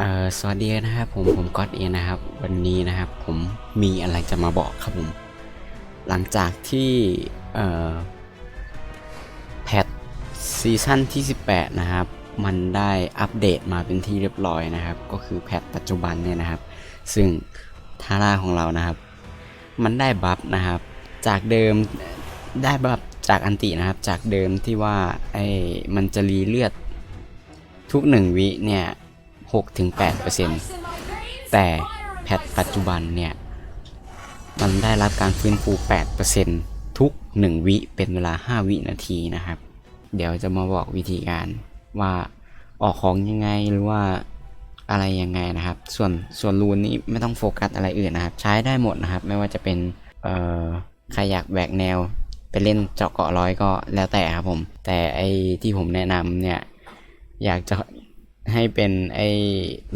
เอ่อสวัสดีนะครับผมผมก๊อตเองนะครับ วันนี้นะครับผมมีอะไรจะมาบอกครับผม หลังจากที่เอ่อแพทซีซั่นที่ 18 นะครับ มันได้อัปเดตมาเป็นที่เรียบร้อยนะครับ ก็คือแพทปัจจุบันเนี่ยนะครับ ซึ่งทาร่าของเรานะครับ มันได้บัฟนะครับ จากเดิมได้บัฟจากอันตินะครับ จากเดิมที่ว่าไอ้มันจะรีเลือดทุกหนึ่งวิเนี่ย 6-8%แต่แพทปัจจุบันเนี่ย มันได้รับการฟื้นฟู 8%ทุก 1 วิเป็นเวลา 5 วินาทีนะครับ เดี๋ยวจะมาบอกวิธีการว่าออกของยังไงหรือว่าอะไรยังไงนะครับ ส่วนส่วนรูนนี้ไม่ต้องโฟกัสอะไรอื่นนะครับ ใช้ได้หมดนะครับ ไม่ว่าจะเป็นเอ่อใครอยากแบกแนวไปเล่นเจาะเกาะร้อยก็แล้วแต่ครับผม แต่ไอที่ผมแนะนำเนี่ย อยากจะ ให้เป็นไอ้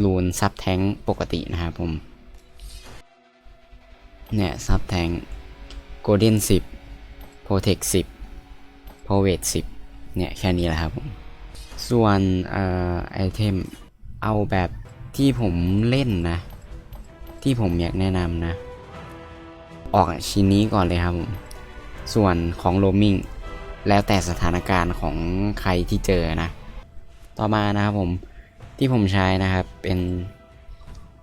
รูนซับแทงปกตินะครับผม เนี่ยซับแทงโกลเด้นสิบโปรเทคสิบโพเวทสิบเนี่ย แค่นี้แหละครับผม ส่วนออไอเทมเอาแบบที่ผมเล่นนะ ที่ผมอยากแนะนำนะ ออกชิ้นนี้ก่อนเลยครับผม ส่วนของโรมิงแล้วแต่สถานการณ์ของใครที่เจอนะ ต่อมานะครับผม ที่ผมใช้นะครับเป็น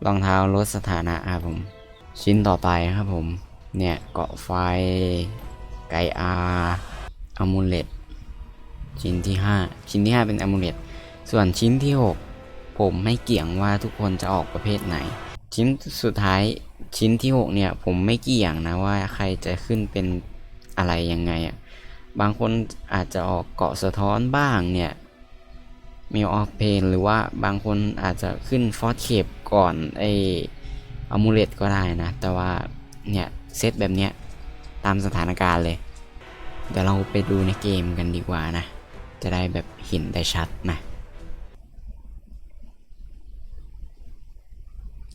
รองเท้าลดสถานะครับผม ชิ้นต่อไปครับผม เนี่ยเกาะไฟไกอาอะมูเลตชิ้นที่ 5 ชิ้นที่ 5 เป็นอะมูเลตส่วนชิ้นที่ 6 ผมไม่เกี่ยงว่าทุกคนจะออกประเภทไหน ชิ้นสุดท้ายชิ้นที่ 6 เนี่ย ผมไม่เกี่ยงนะว่าใครจะขึ้นเป็นอะไรยังไงอะ่ะบางคนอาจจะออกเกาะสะท้อนบ้างเนี่ย มีออกเพนหรือว่าบางคนอาจจะขึ้นฟอสเคปก่อนไออะมูเลตก็ได้นะ แต่ว่าเนี่ยเซตแบบเนี้ยตามสถานการณ์เลย เดี๋ยวเราไปดูในเกมกันดีกว่านะ จะได้แบบเห็นได้ชัดนะ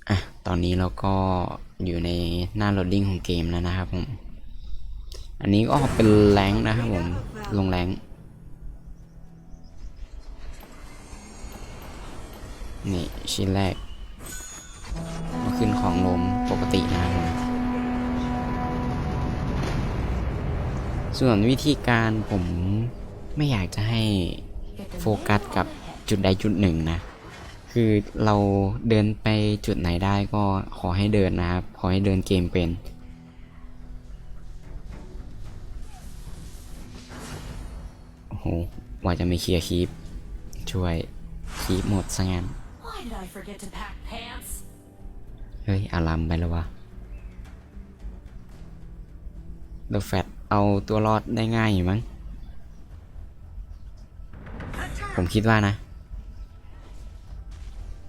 อะตอนนี้เราก็อยู่ในหน้าโหลดดิ้งของเกมแล้วนะครับผม อันนี้ก็เป็นแรงนะครับผม ลงแรง นี่ชิ้นแรกก็ขึ้นของลมปกตินะครับผมส่วนวิธีการผมไม่อยากจะให้โฟกัสกับจุดใดจุดหนึ่งนะ คือเราเดินไปจุดไหนได้ก็ขอให้เดินนะครับ ขอให้เดินเกมเป็นโอ้โหว่าจะไม่เคลียร์คีปช่วยคีปหมดซะงั้น I forget to pack pants? เฮ้ย อารัมไปแล้ววะเดอะแฟตเอาตัวรอดได้ง่ายอยู่มั้ง ผมคิดว่านะ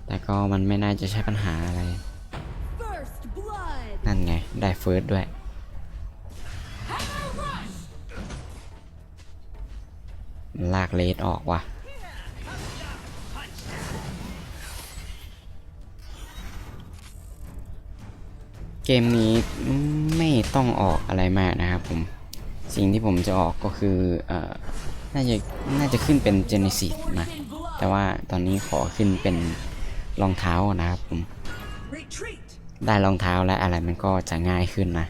แต่ก็มันไม่น่าจะใช่ปัญหาอะไร First blood. นั่นไง ได้เฟิร์สด้วย ลากเลสออกว่ะ เกมนี้ไม่ต้องออกอะไรมากนะครับผม สิ่งที่ผมจะออกก็คือเอ่อน่าจะน่าจะขึ้นเป็น Genesis นะ แต่ว่าตอนนี้ขอขึ้นเป็นรองเท้านะครับผม Retreat. ได้รองเท้าและอะไรมันก็จะง่ายขึ้นนะ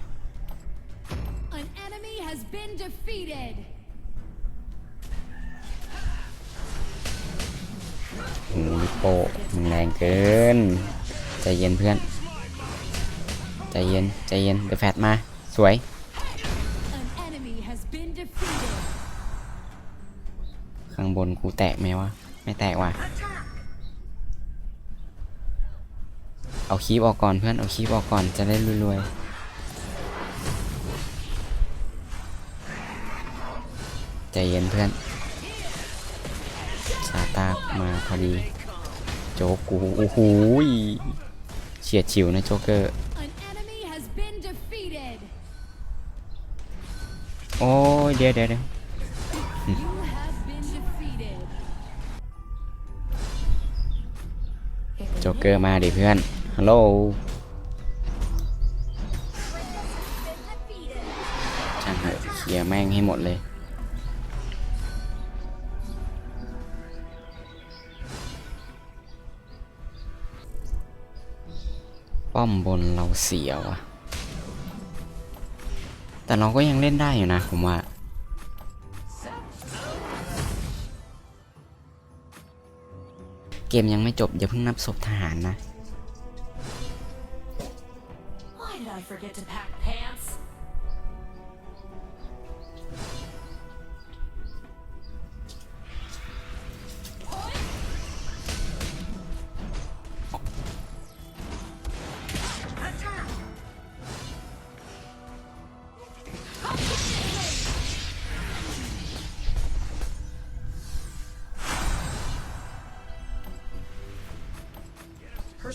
An enemy has been defeated. โอ้ลิโปมึงแรงเกิน ใจเย็นเพื่อน ใจเย็น ใจเย็น เดอะแฟตมา สวย An enemy has been defeated. ข้างบนกูแตกไหมวะ ไม่แตกว่ะ เอาคีบออกก่อนเพื่อน เอาคีบออกก่อนจะได้รวยๆ ใจเย็นเพื่อนซาตามาพอดี โจ๊กกู โอ้โหยเฉียดฉิวนะโจ๊กเกอร์ โอ้ยเดี๋ยวเดี๋ยวเดี๋ยวโจ๊กเกอร์มาดิเพื่อน ฮัลโหล ช่างเถอะเคลียร์แม่งให้หมดเลย ป้อมบนเราเสียวอะ แต่เราก็ยังเล่นได้อยู่นะผมว่าเกมยังไม่จบอย่าเพิ่งนับศพทหารนะ Why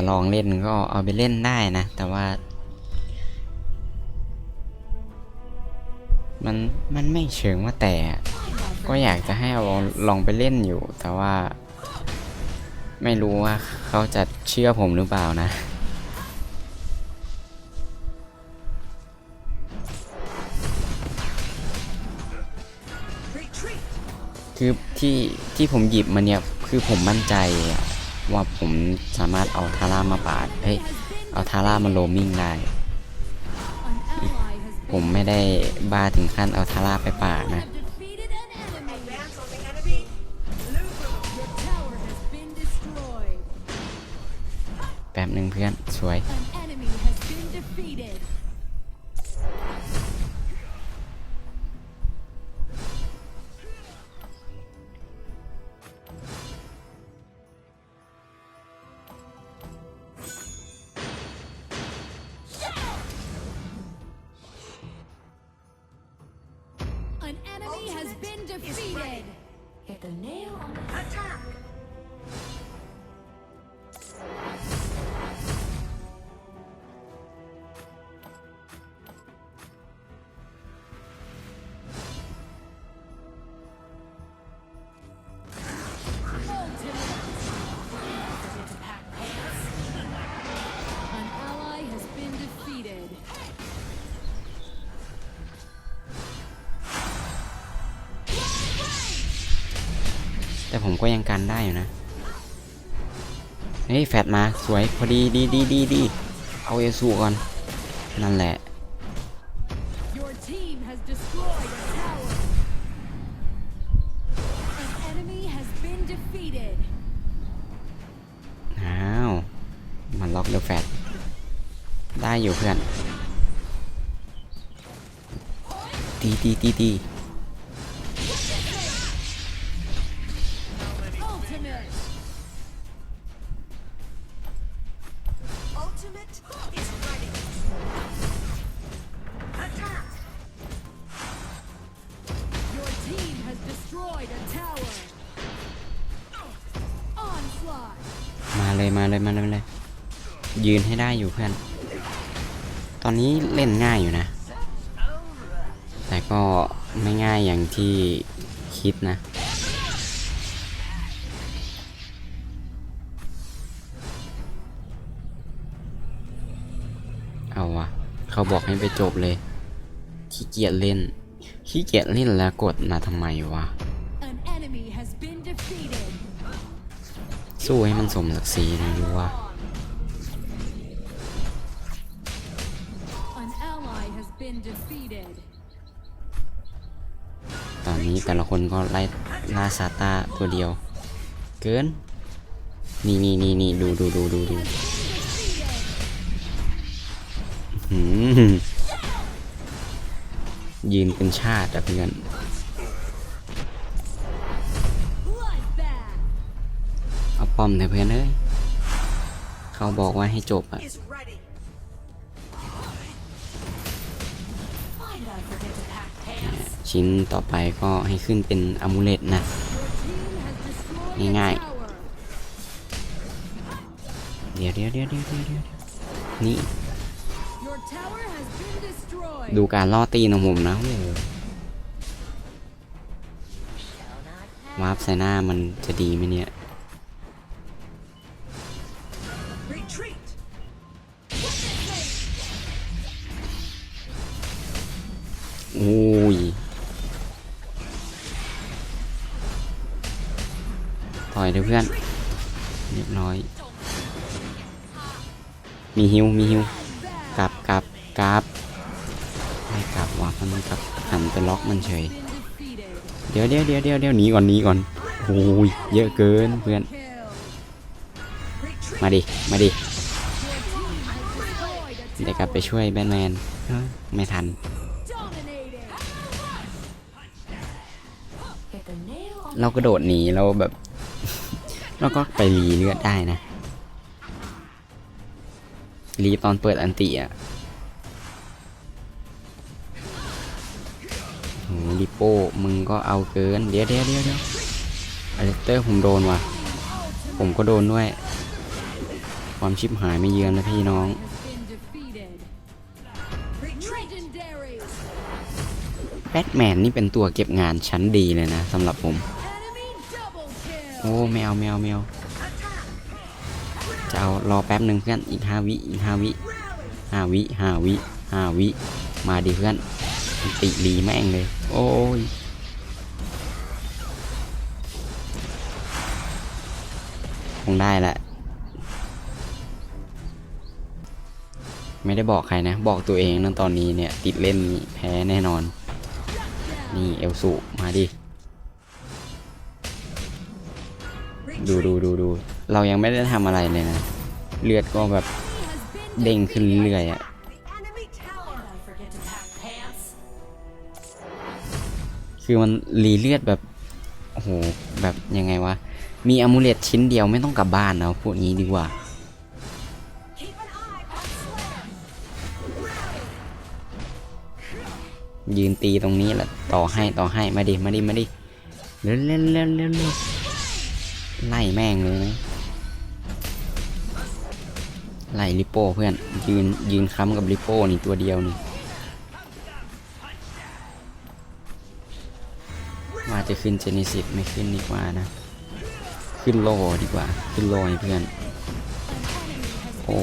จะลองเล่นก็เอาไปเล่นได้นะ แต่ว่า มันมันไม่เชิงว่าแต่ ก็อยากจะให้เอาลองไปเล่นอยู่ แต่ว่า ไม่รู้ว่าเขาจะเชื่อผมหรือเปล่านะคือที่ที่ผมหยิบมาเนี่ยคือผมมั่นใจอะ ว่าผมสามารถเอาทาร่ามาปาดเฮ้ยเอาทาร่ามาโลมิงได้ ผมไม่ได้บ้าถึงขั้นเอาทาร่าไปปาดนะ แป๊บหนึ่งเพื่อน สวย ผมก็ยังกันได้อยู่นะ เฮ้ยแฟดมาสวยพอดีดีดีดีดีเอาเอสูก่อน นั่นแหละ Your team has destroyed a tower. An enemy has been defeated. อ้าว มันล็อกเดอะแฟดได้อยู่เพื่อนตีตีตีตี team has destroyed a tower. Onslaught. มาเลยมาเลยมาเลยมาเลย ยืนให้ได้อยู่เพื่อน ตอนนี้เล่นง่ายอยู่นะ แต่ก็ไม่ง่ายอย่างที่คิดนะ เอาวะเขาบอกให้ไปจบเลยขี้เกียจเล่น ขี้เกียจเล่นแล้วกดมาทำไมวะ An enemy has been defeated. สู้ให้มันสมศักดิ์ศรีหนะดูว่า An ally has been defeated. ตอนนี้แต่ละคนก็ไล่ล่าซาตาตัวเดียว เกิน นี่นี่นี่นี่ดูดูดูดูดู Been defeated. หืม ยืนเป็นชาติอะเพื่อนเอาป้อมเถอะเพื่อนเอ้ยเขาบอกว่าให้จบอะชิ้นต่อไปก็ให้ขึ้นเป็นอมูเลตนะ Your team has destroyed a Ngay ngay. tower. เดี๋ยวเดี๋ยวเดี๋ยวเดี๋ยวเดี๋ยวเดี๋ยวนี่ ดูการล่อตีนของผมนะโอ้โหวาร์ปใส่หน้ามันจะดีไหมเนี่ย Retreat. โอ้ยถอยเถอะเพื่อนเรียบร้อย มีฮิวมีฮิวกลับกลับกลับไม่กลับ ว่ะมันกับหันไปล็อกมันเฉย เดี๋ยวเดี๋ยวเดี๋ยวเดี๋ยวเดี๋ยวหนีก่อนหนีก่อนโอ้ยเยอะเกินเพื่อน มาดิ มาดิเดี๋ยวกลับไปช่วยแบทแมนไม่ทัน เรากระโดดหนีเราแบบ เราก็ไปรีเลือดได้นะ รีตอนเปิดอันติอะ ลิโป้มึงก็เอาเกิน เดี๋ยวเดี๋ยวเดี๋ยวเดี๋ยวอเลสเตอร์ผมโดนว่ะ ผมก็โดนด้วย ความชิบหายไม่เยือนแล้วพี่น้อง แบทแมนนี่เป็นตัวเก็บงานชั้นดีเลยนะสำหรับผม โอ้ไม่เอาไม่เอาไม่เอาจะเอารอแป๊บหนึ่งเพื่อนอีกห้าวิอีกห้าวิห้าวิห้าวิห้าวิมาดิเพื่อน ติรีแม่งเลย โอ้ยคงได้แหละ ไม่ได้บอกใครนะ บอกตัวเองนะตอนนี้เนี่ย ติดเล่นแพ้แน่นอน นี่เอลสุมาดิ ดูดูดูดู เรายังไม่ได้ทำอะไรเลยนะ เลือดก็แบบเด้งขึ้นเรื่อยๆอะ คือมันรีเลือดแบบโอ้โหแบบยังไงวะ มีอมูเลตชิ้นเดียวไม่ต้องกลับบ้านนะพูดงี้ดีกว่ายืนตีตรงนี้แหละต่อให้ต่อให้มาดิมาดิมาดิเร็วเร็วเร็วเร็วเร็วไล่แม่งเลยนะไล่ลิโป้เพื่อนยืนยืนค้ำกับลิโป้นี่ตัวเดียวนี่ จะขึ้นเจนิสิตไม่ขึ้นดีกว่านะ ขึ้นโลดีกว่า ขึ้นโลให้เพื่อน โอ้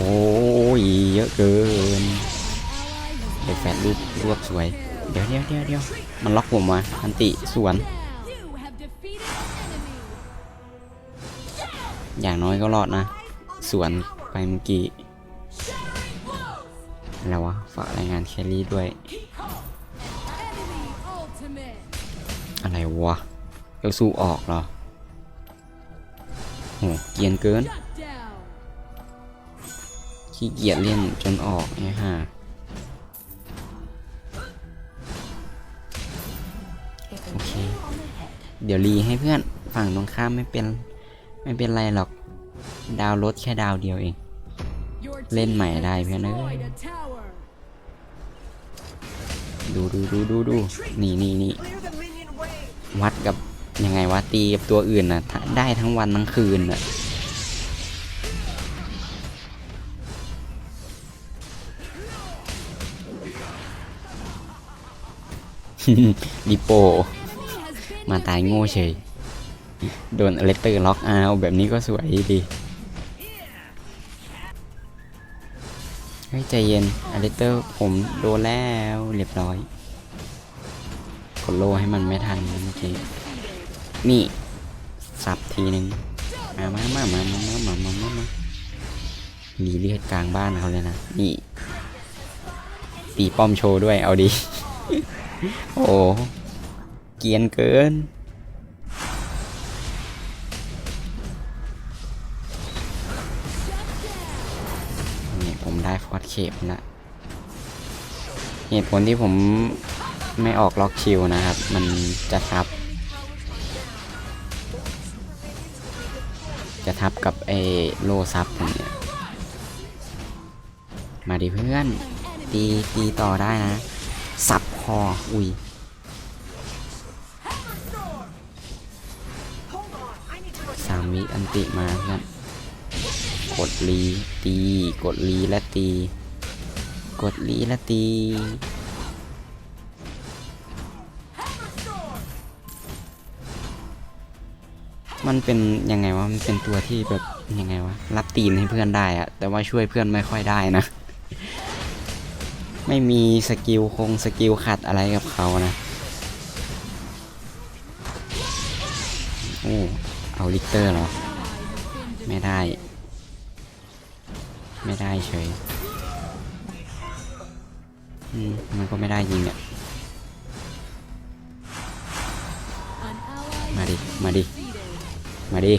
ยเยอะเกินเด็กแฟนรูปรวบสวย เดี๋ยวเดี๋ยวเดี๋ยวเดี๋ยวมันล็อกผมมาอันติสวน อย่างน้อยก็รอดนะ สวนไปเมื่อกี้ แล้ววะ ฝากรายงานแครี่ด้วย อะไรวะเอลซูออกเหรอโหเกียนเกิน ขี้เกียจเล่นจนออกไงฮะ Hit the Okay. nail on the head. เดี๋ยวรีให้เพื่อนฝั่งตรงข้ามไม่เป็น ไม่เป็นไรหรอก ดาวรถแค่ดาวเดียวเอง เล่นใหม่ได้เพื่อนเอ้ยดูดูดูดูดูนี่นี่นี่ วัดกับยังไงวะตีกับตัวอื่นน่ะได้ทั้งวันทั้งคืนน่ะดิโป มาตายโง่เฉย โดนอเลสเตอร์ล็อกเอาแบบนี้ก็สวยดีเฮ้ใจเย็นอเลสเตอร์ผมโดนแล้วเรียบร้อย กดโลให้มันไม่ทันเมื่อกี้นี่สับทีนึงมามามามามามามามามามามีเลือดกลางบ้านเขาเลยนะนี่ตีป้อมโชว์ด้วยเอาดี โอ้เกียนเกินนี่ผมได้ฟอร์ดเคปละเหตุผลที่ผม ไม่ออกล็อกคิวนะครับ มันจะทับ จะทับกับไอ้โลซับผมเนี่ย มาดิเพื่อน ตีตีต่อได้นะ สับคอ อุ้ยสามวิอันติมาเพื่อนกดรีตี กดรีและตี กดรีและตี มันเป็นยังไงวะ มันเป็นตัวที่แบบยังไงวะ รับตีนให้เพื่อนได้อะแต่ว่าช่วยเพื่อนไม่ค่อยได้นะ ไม่มีสกิลคงสกิลขัดอะไรกับเขานะ โอ้ เอาลิกเตอร์เหรอ ไม่ได้ ไม่ได้เฉย อืม มันก็ไม่ได้ยิงอะ An ally มาดิ มาดิ มาดิ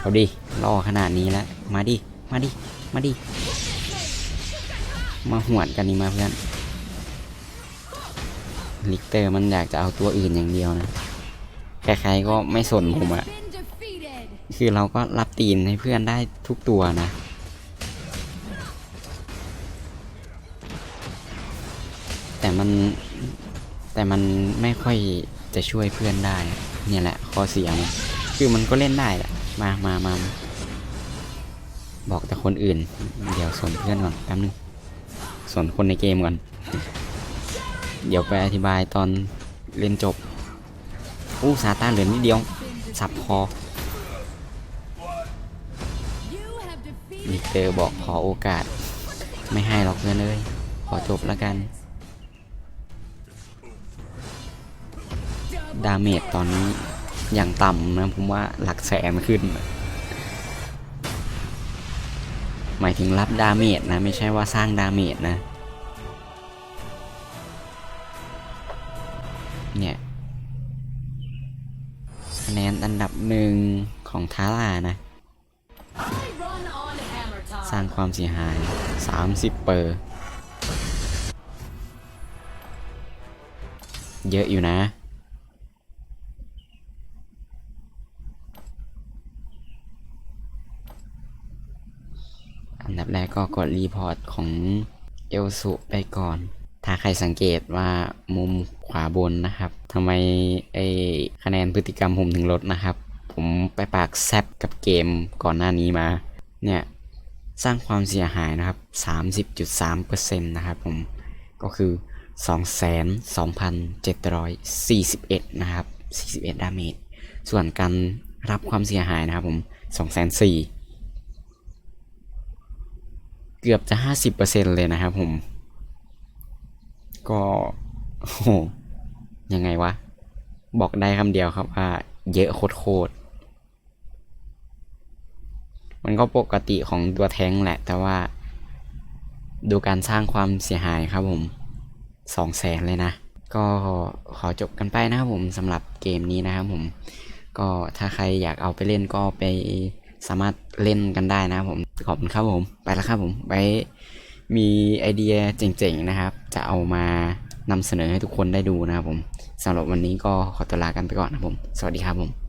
เอาดิล่อขนาดนี้แล้ว มาดิ มาดิ มาดิ มาหวดกันนี่มาเพื่อน ลิกเตอร์มันอยากจะเอาตัวอื่นอย่างเดียวนะ ใครๆก็ไม่สนผมอะคือเราก็รับตีนให้เพื่อนได้ทุกตัวนะ แต่มันแต่มันไม่ค่อยจะช่วยเพื่อนได้ เนี่ยแหละข้อเสียมัน คือมันก็เล่นได้แหละมามามาบอกแต่คนอื่น เดี๋ยวสนเพื่อนก่อนแป๊บนึงสนคนในเกมก่อน เดี๋ยวไปอธิบายตอนเล่นจบอู้ซาตานเหลือนิดเดียว สับคอมิเตอร์บอกขอโอกาส ไม่ให้หรอกเพื่อนเลย ขอจบแล้วกัน ดาเมจตอนนี้ อย่างต่ำนะผมว่าหลักแสนขึ้น หมายถึงรับดาเมจนะ ไม่ใช่ว่าสร้างดาเมจนะ เนี่ยคะแนนอันดับหนึ่งของทาร่านะ สร้างความเสียหาย 30 เปอร์ เยอะอยู่นะ อันดับแร ก็กดรีพอร์ตของเอลสุไปก่อน ถ้าใครสังเกตว่ามุมขวาบนนะครับทำไมไอคะแนนพฤติกรรมผมถึงลดนะครับ ผมไปปากแซบกับเกมก่อนหน้านี้มา เนี่ย สร้างความเสียหายนะครับ 30.3%นะครับผม ก็คือ 22,741 นะครับ 41 ดาเมจ ส่วนการรับความเสียหายนะครับผม 2,400 เกือบจะ 50%เลยนะครับผม ก็โหยังไงวะ บอกได้คำเดียวครับว่าเยอะโคตรมันก็ปกติของตัวแท้งแหละ แต่ว่า ดูการสร้างความเสียหายครับผมสองแสนเลยนะ ก็ขอจบกันไปนะครับผมสำหรับเกมนี้นะครับผม ก็ถ้าใครอยากเอาไปเล่นก็ไปสามารถเล่นกันได้นะครับผม ขอบคุณครับผม ไปแล้วครับผมไว้มีไอเดียเจ๋งๆนะครับ จะเอามานำเสนอให้ทุกคนได้ดูนะครับผมสำหรับวันนี้ก็ขอตัวลากันไปก่อนนะครับผม สวัสดีครับผม